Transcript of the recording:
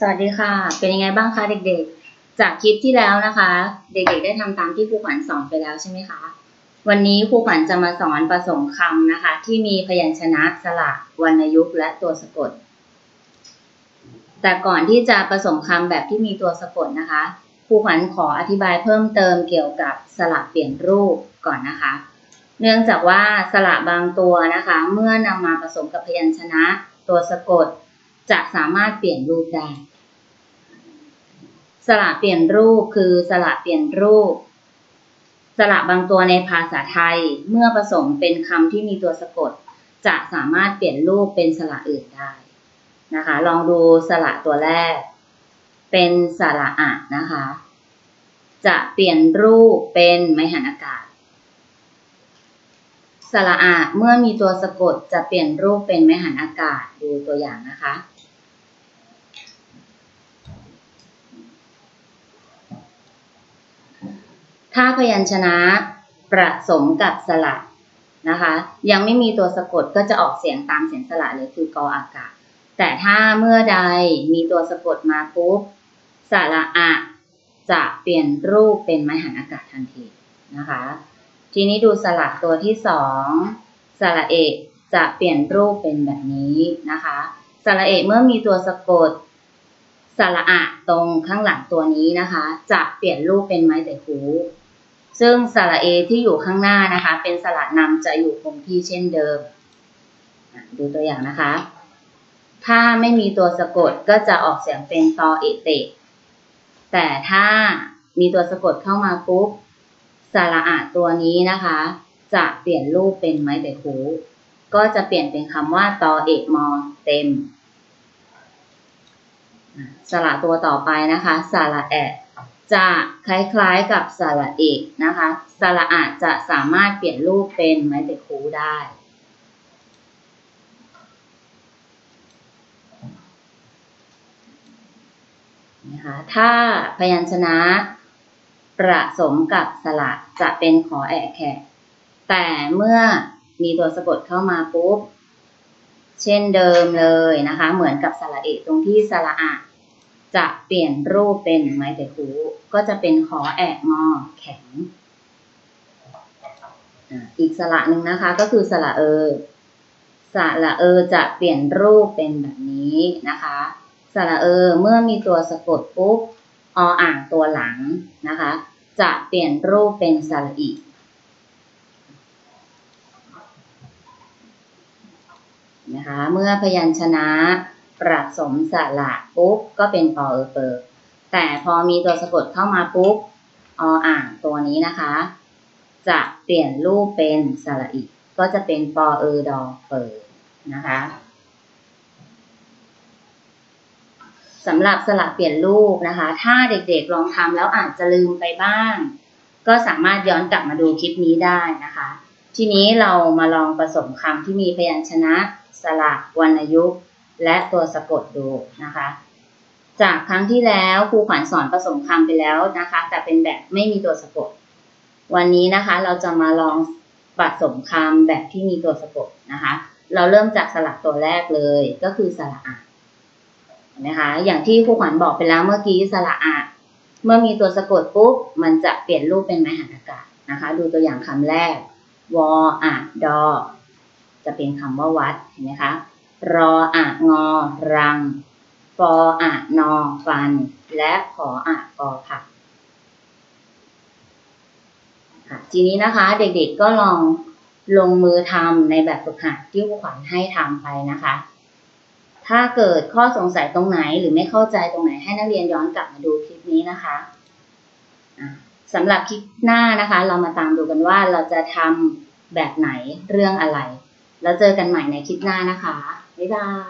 สวัสดีค่ะ เป็นยังไงบ้างคะเด็กๆ จากคลิปที่แล้วนะคะ เด็กๆ ได้ทำตามที่ครูขวัญสอนไปแล้วใช่ไหมคะ วันนี้ครูขวัญจะมาสอนผสมคำนะคะ ที่มีพยัญชนะสระวรรณยุกต์และตัวสะกด แต่ก่อนที่จะผสมคำแบบที่มีตัวสะกดนะคะครูขวัญขออธิบายเพิ่มเติมเกี่ยวกับสระเปลี่ยนรูปก่อนนะคะ เนื่องจากว่าสระบางตัวนะคะ เมื่อนำมาผสมกับพยัญชนะตัวสะกด จะสามารถเปลี่ยนรูปได้ สระเปลี่ยนรูปคือสระเปลี่ยนรูป สระบางตัวในภาษาไทยเมื่อผสมเป็นคำที่มีตัวสะกด จะสามารถเปลี่ยนรูปเป็นสระอื่นได้นะคะ ลองดูสระตัวแรก เป็นสระอะนะคะ จะเปลี่ยนรูปเป็นไม้หันอากาศสระอะเมื่อมีตัวสะกดจะเปลี่ยนรูปเป็นไม้หันอากาศดูตัวอย่างนะคะ ถ้าพยัญชนะประสมกับสระนะคะ ยังไม่มีตัวสะกดก็จะออกเสียงตามเสียงสระเลยคือกออากาศ แต่ถ้าเมื่อใดมีตัวสะกดมาปุ๊บสระอะจะเปลี่ยนรูปเป็นไม้หันอากาศทันทีนะคะ ทีนี้ดูสระตัวที่สองสระเอกจะเปลี่ยนรูปเป็นแบบนี้นะคะสระเอกเมื่อมีตัวสะกดสระอะตรงข้างหลังตัวนี้นะคะ จะเปลี่ยนรูปเป็นไม้แต่คู ซึ่งสระเอที่อยู่ข้างหน้านะคะ เป็นสระนำจะอยู่คงที่เช่นเดิม ดูตัวอย่างนะคะ ถ้าไม่มีตัวสะกดก็จะออกเสียงเป็นตอเอเตแต่ถ้ามีตัวสะกดเข้ามาปุ๊บสระอะตัวนี้นะคะ จะเปลี่ยนรูปเป็นไม้แต่คูก็จะเปลี่ยนเป็นคำว่าตอเอกมอเต็ม สระตัวต่อไปนะคะ สระแอะ จะคล้ายๆกับสระเอกนะคะสระอะจะสามารถเปลี่ยนรูปเป็นไม้ต่คูได้ นะคะ ถ้าพยัญชนะประสมกับสระจะเป็นขอแอะแขกแต่เมื่อมีตัวสะกดเข้ามาปุ๊บ เช่นเดิมเลยนะคะ เหมือนกับสระเอกตรงที่สระอะ จะเปลี่ยนรูปเป็นไม้แต่คูก็จะเป็นขอแอะงอแข็ง อีกสระหนึ่งนะคะ ก็คือสระเออสระเออจะเปลี่ยนรูปเป็นแบบนี้นะคะสระเออเมื่อมีตัวสะกดปุ๊บออ่างตัวหลังนะคะ จะเปลี่ยนรูปเป็นสระอีนะคะ เมื่อพยัญชนะ ประสมสระปุ๊บก็เป็นปอเออเปอแต่พอมีตัวสะกดเข้ามาปุ๊บออ่างตัวนี้นะคะ จะเปลี่ยนรูปเป็นสระอีก็จะเป็นปอเออดอเปอนะคะสำหรับสลับเปลี่ยนรูปนะคะ ถ้าเด็กๆลองทำแล้วอาจจะลืมไปบ้าง ก็สามารถย้อนกลับมาดูคลิปนี้ได้นะคะ ทีนี้เรามาลองผสมคำที่มีพยัญชนะ สระวรรณยุกต์ และตัวสะกดดูนะคะ จากครั้งที่แล้วครูขวัญสอนผสมคำไปแล้วนะคะ แต่เป็นแบบไม่มีตัวสะกด วันนี้นะคะเราจะมาลองผสมคำแบบที่มีตัวสะกดนะคะ เราเริ่มจากสระตัวแรกเลยก็คือสระอะนะคะอย่างที่ครูขวัญบอกไปแล้วเมื่อกี้สระอะเมื่อมีตัวสะกดปุ๊บมันจะเปลี่ยนรูปเป็นไม้หันอากาศนะคะ ดูตัวอย่างคำแรกวออะดอจะเป็นคำว่าวัดเห็นไหมคะ รออะงอรังฟออะนอฟัน และขออะกอผักทีนี้นะคะ เด็กๆก็ลองลงมือทำในแบบฝึกหัดที่ครูขวัญให้ทำไปนะคะ ถ้าเกิดข้อสงสัยตรงไหนหรือไม่เข้าใจตรงไหนให้นักเรียนย้อนกลับมาดูคลิปนี้นะคะสำหรับคลิปหน้านะคะ เรามาตามดูกันว่าเราจะทำแบบไหนเรื่องอะไร แล้วเจอกันใหม่ในคลิปหน้านะคะ 没啦